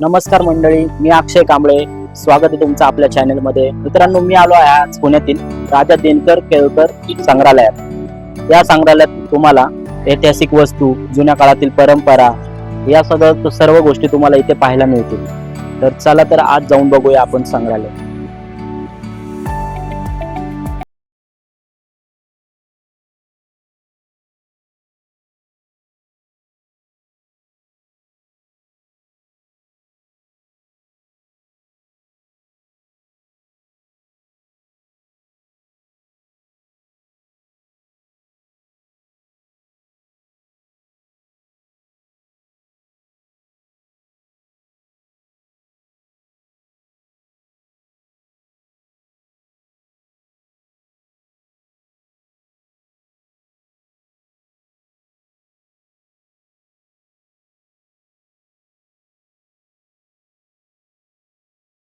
नमस्कार मंडळी मी अक्षय कांबळे. स्वागत आहे तुमचं आपल्या चॅनेलमध्ये. मित्रांनो मी आलो आहे आज पुण्यातील राजा दिनकर केळकर संग्रहालयात. या संग्रहालयात तुम्हाला ऐतिहासिक वस्तू जुन्या काळातील परंपरा या सगळं सर्व गोष्टी तुम्हाला इथे पाहायला मिळतील. तर चला तर आज जाऊन बघूया आपण संग्रहालय.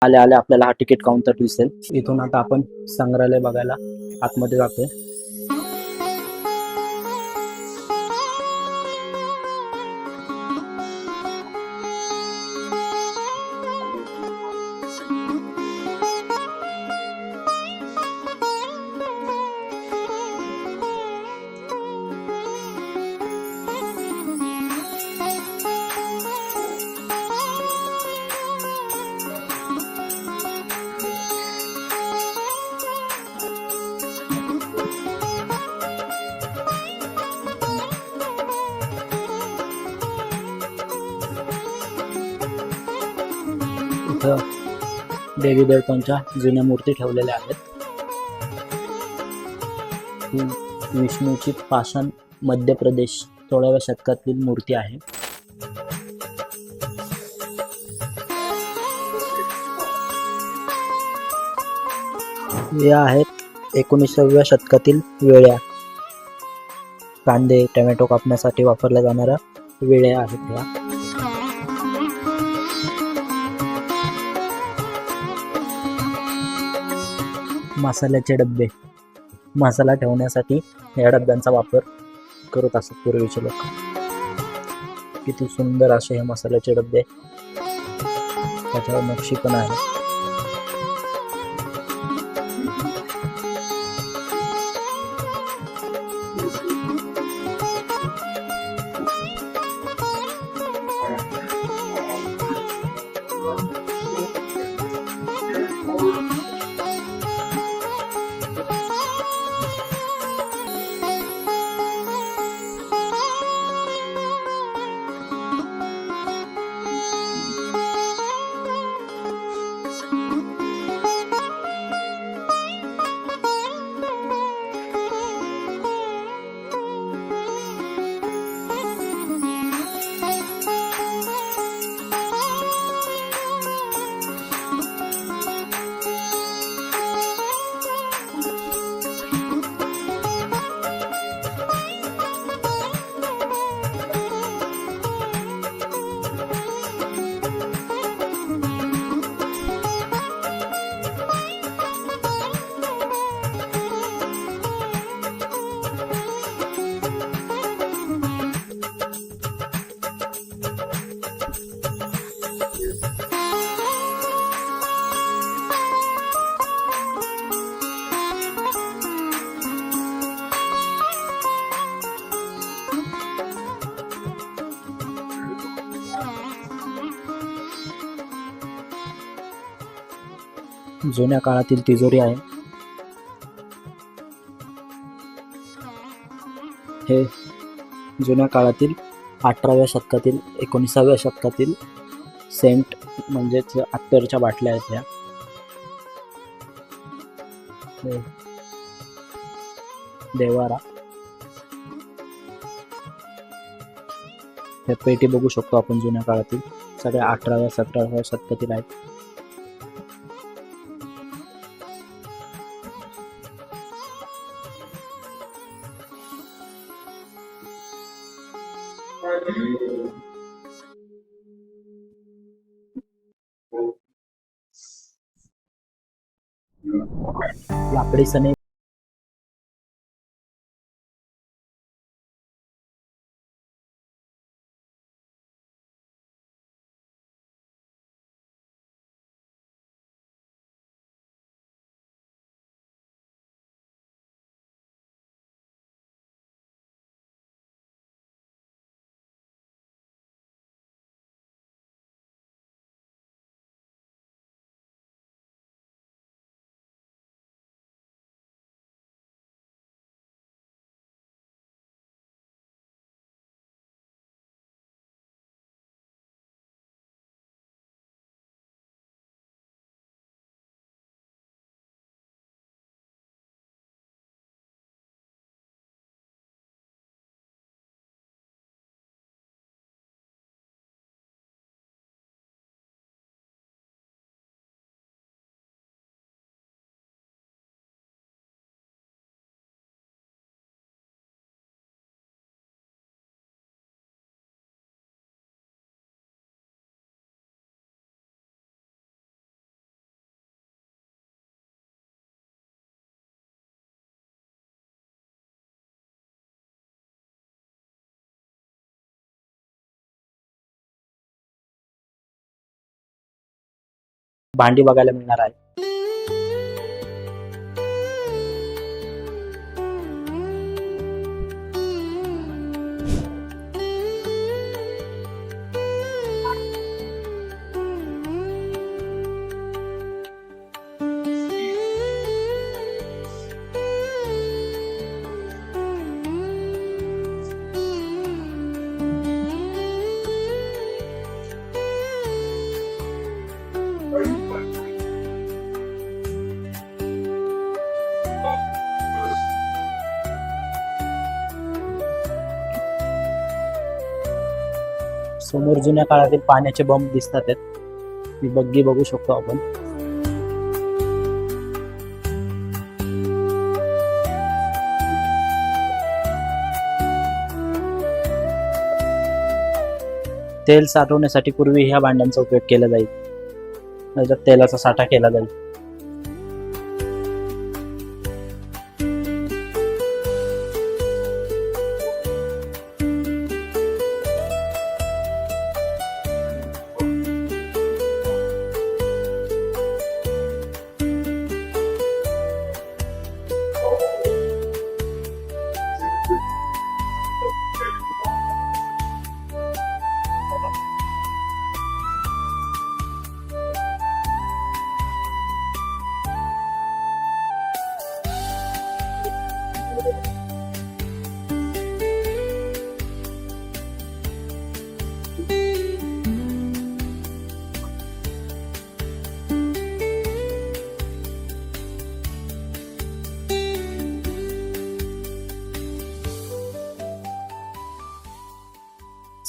आले आले आपल्याला हा तिकीट काउंटर दिसेल. इथून आता आपण संग्रहालय बघायला आतमध्ये जातोय. इथं देवी देवतांच्या जुन्या मूर्ती ठेवलेल्या आहेत. ही विष्णूची पाषाण मध्य प्रदेश सोळाव्या शतकातील मूर्ती आहे. या आहेत एकोणीसाव्या शतकातील वेळ्या. कांदे टोमॅटो कापण्यासाठी वापरल्या जाणाऱ्या वेळ्या आहेत या. मसाल्याचे डबे. मसाला ठेवण्यासाठी या डब्यांचा वापर करत असत पूर्वीचे लोक. किती सुंदर असे हे मसाल्याचे डबे. त्याच्यावर नक्षी पण आहे. जुन्या काळातील तिजोरी आहे. हे जुन्या काळातील अठराव्या शतकातील एकोणीसाव्या शतकातील सेंट म्हणजेच अत्तरच्या बाटल्या आहेत ह्या. देवारा. हे पेटी बघू शकतो आपण जुन्या काळातील. सगळ्या अठराव्या सतराव्या शतकातील आहेत. આપણી સને भांडी बघायला मिळणार आहे. समोर जुन्या काळातील पाण्याचे बंब दिसतात आहेत. बग्गी बघू शकतो आपण. तेल साठवण्यासाठी पूर्वी ह्या भांड्यांचा उपयोग केला जाईल. त्याच्यात तेलाचा साठा केला जाईल.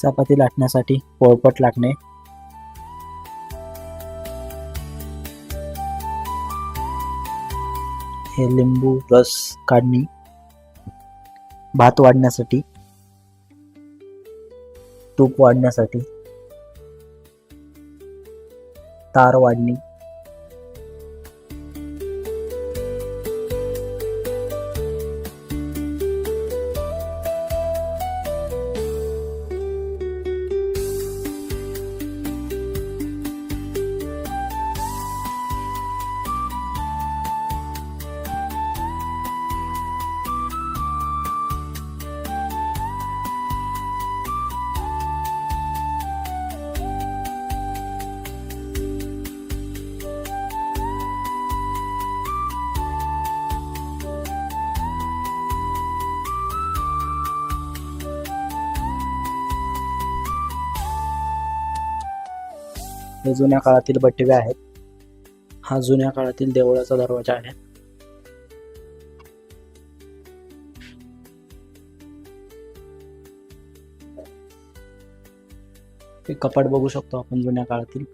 चपाती लाटण्यासाठी पोळपट लाटणे हे लिंबू रस काढणे. भात वाढण्यासाठी. तूप वाढण्यासाठी. तार वाढणे. हे जुन्या काळातील बटवे आहेत. हा जुन्या काळातील देवळाचा दरवाजा आहे. ते कपाट बघू शकतो आपण जुन्या काळातील.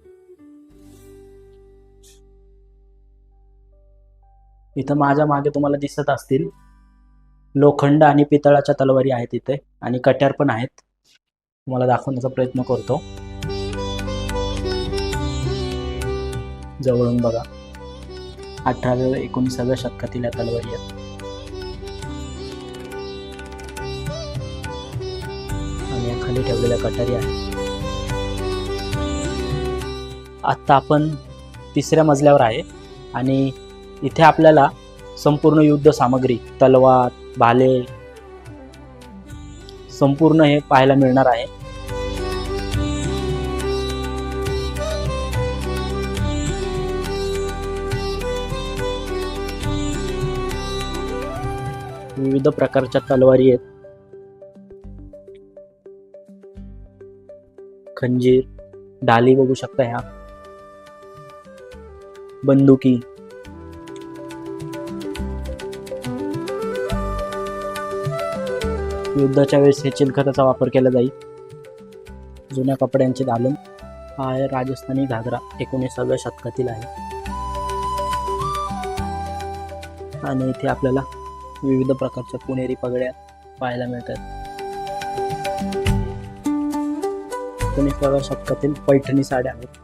इथं माझ्या मागे तुम्हाला दिसत असतील लोखंड आणि पितळाच्या तलवारी आहेत इथे आणि कट्यार पण आहेत. तुम्हाला दाखवण्याचा प्रयत्न करतो. जवळून बघा. अठराव्या एकोणीसाव्या शतकातील या तलवारी आहेत आणि या खाली ठेवलेल्या कटारी आहेत. आत्ता आपण तिसऱ्या मजल्यावर आहे. आणि इथे आपल्याला संपूर्ण युद्ध सामग्री तलवार भाले संपूर्ण हे पाहायला मिळणार आहे. विविध प्रकारच्या तलवारी आहेत. खंजीर डाली बघू शकता ह्या. बंदुकी. युद्धाच्या वेळेस हे चिलखताचा वापर केला जाईल. जुन्या कपड्यांचे दालन हा आहे राजस्थानी घागरा एकोणीसाव्या शतकातील आहे. आणि इथे आपल्याला विविध प्रकारच्या पुणेरी पगड्या पाहायला मिळतात. एकोणीसाव्या शतकातील पैठणी साड्या आहेत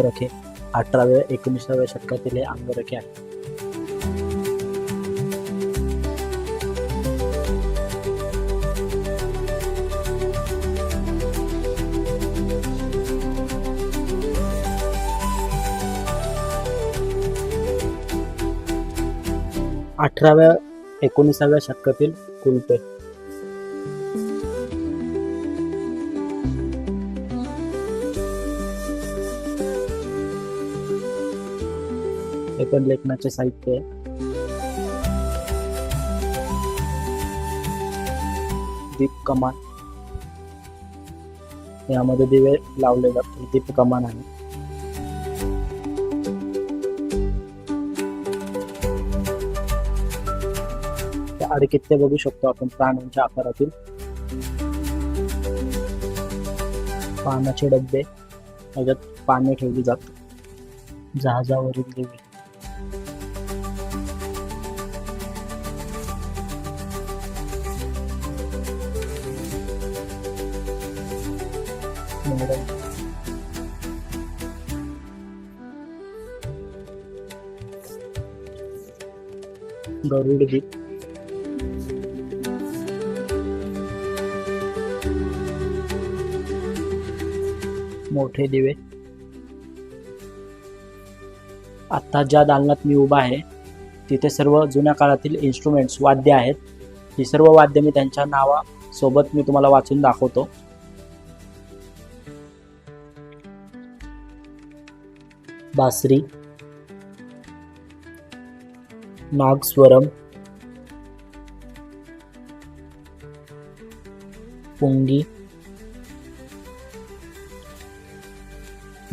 अंगरखे अठराव्या एकोणीसाव्या शतकातील हे अंगरखे आहे. अठराव्या एकोणीसाव्या शतकातील कुलपे. पण लेखनाचे साहित्य आहे. दीप कमान. यामध्ये दिवे लावले जातात दीप कमान आहे. ते आडकित्ते बघू शकतो आपण प्राण्यांच्या आकारातील. पानाचे डब्बे त्याच्यात पाने ठेवली जातात. जहाजावरील देवी. गरुड दीप मोठे दिवे. आता ज्या दालनात मी उभा आहे तिथे सर्व जुन्या काळातील इन्स्ट्रुमेंट्स वाद्य आहेत. ही सर्व वाद्य मी त्यांच्या नावासोबत मी तुम्हाला वाचून दाखवतो. बासरी नागस्वरम पुंगी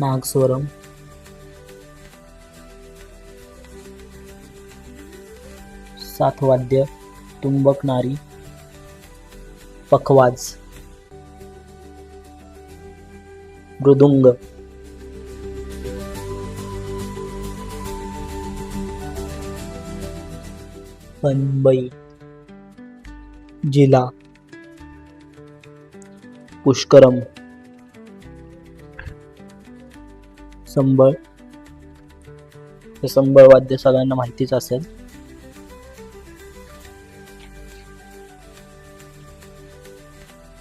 नागस्वरम साथवाद्य तुंबकनारी पखवाज मृदुंग पनबई जिला पुष्करम. संबळ. हे संबळ वाद्य सगळ्यांना माहितीच असेल.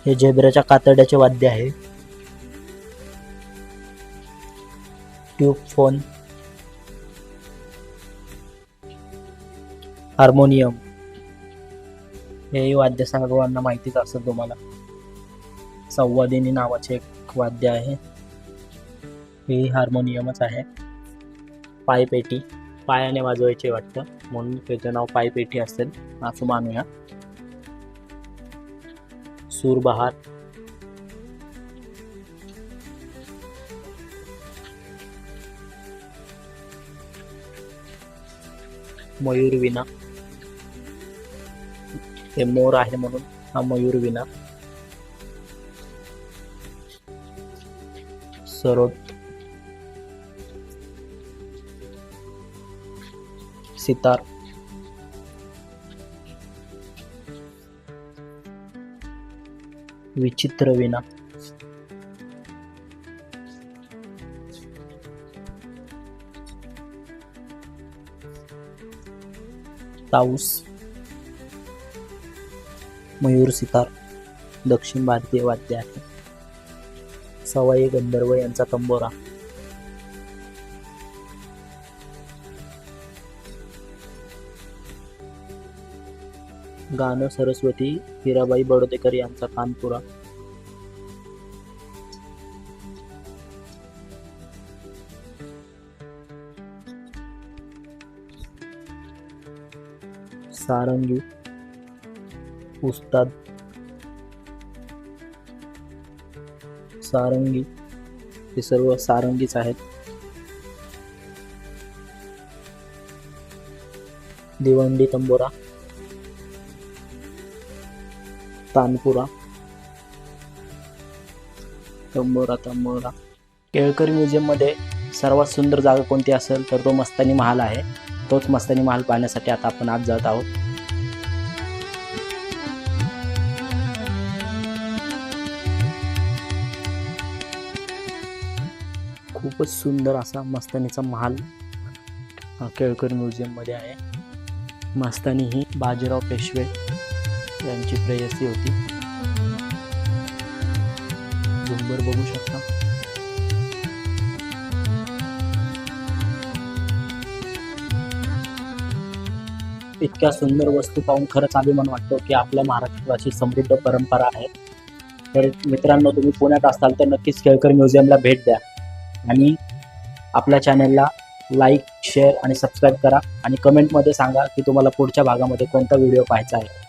हे झेब्राच्या कातड्याचे वाद्य आहे. Tube phone. हार्मोनियम. हेही वाद्य सर्वांना माहितीच असेल तुम्हाला. संवादिनी नावाचे एक वाद्य आहे. हे हार्मोनियमच आहे. पायपेटी पायाने वाजवायचे वाटतं. म्हणून त्याचं नाव पायपेटी असेल. असं मानूया. सूरबहार मयूरविना हे मोर आहे म्हणून हा मयूर मयूरविना सरोद. सितार. विचित्र विना. ताऊस. मयूर सितार दक्षिण भारतीय वाद्य आहे. सवाई गंधर्व यांचा तंबोरा. गाणं सरस्वती हिराबाई बडोदेकर यांचा कानपुरा. सारंगी उस्ताद सारंगी. हे सर्व सारंगीच आहेत. दिवंडी तंबोरा. तानपुरा. तंबोरा तंबोरा. केळकर म्युझियममध्ये सर्वात सुंदर जागा कोणती असेल तर तो मस्तानी महाल आहे. तोच मस्तानी महाल पाहण्यासाठी आता आपण आज जात आहोत. खूपच सुंदर असा मस्तानीचा महाल केळकर म्युझियममध्ये आहे. मस्तानी ही बाजीराव पेशवे यांची प्रेयसी होती. झुंबर बघू शकता. इतक्या सुंदर वस्तू पाहून खरंच अभिमान वाटतो की आपल्या महाराष्ट्राची समृद्ध परंपरा आहे. तर मित्रांनो तुम्ही पुण्यात असाल तर नक्कीच केळकर म्युझियमला भेट द्या. आणि आपल्या चॅनलला लाईक शेअर आणि सबस्क्राईब करा. आणि कमेंटमध्ये सांगा की तुम्हाला पुढच्या भागामध्ये कोणता व्हिडिओ पाहायचा आहे.